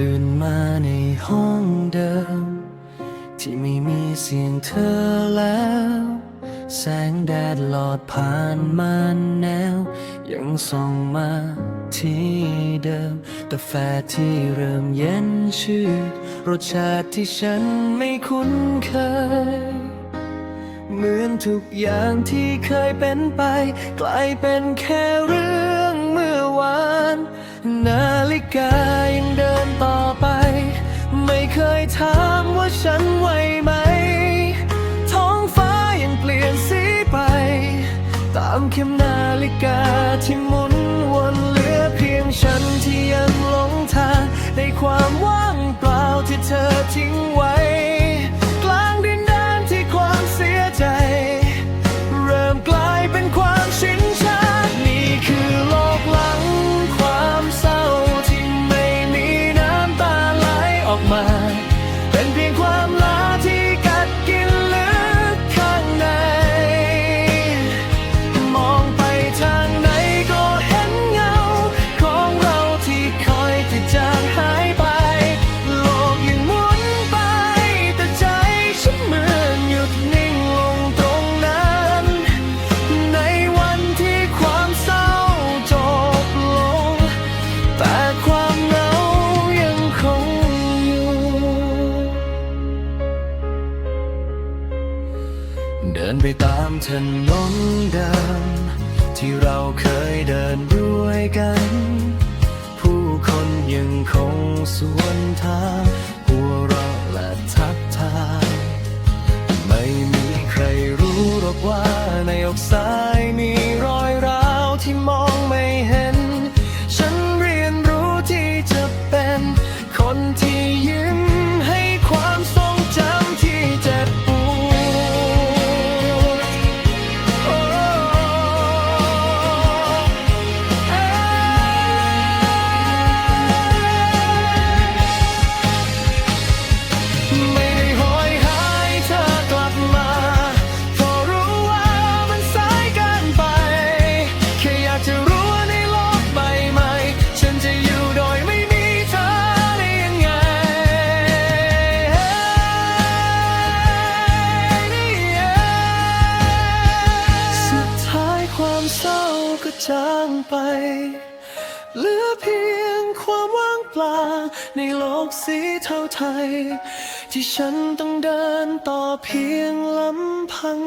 ตื่นมาในห้องเดิม ที่ไม่มีเสียงเธอแล้ว แสงแดดหลอดผ่านมาแนว ยังส่องมาที่เดิมกาแฟที่เริ่มเย็นชื่นรสชาติที่ฉันไม่คุ้นเคย เหมือนทุกอย่างที่เคยเป็นไป กลายเป็นแค่เรื่องเมื่อวาน นาฬิกา เคยถามว่าฉันไหวไหม ท้องฟ้ายังเปลี่ยนสีไป ตามเข็มนาฬิกาที่มุ เดินไปตามถนนเดิมที่เราเคยเดินด้วยกัน ผู้คนยังคงสวนทาง ก็จางไปเหลือเพียงความว่างเปล่าในโลกสีเทาไทย ที่ฉันต้องเดินต่อเพียงลำพัง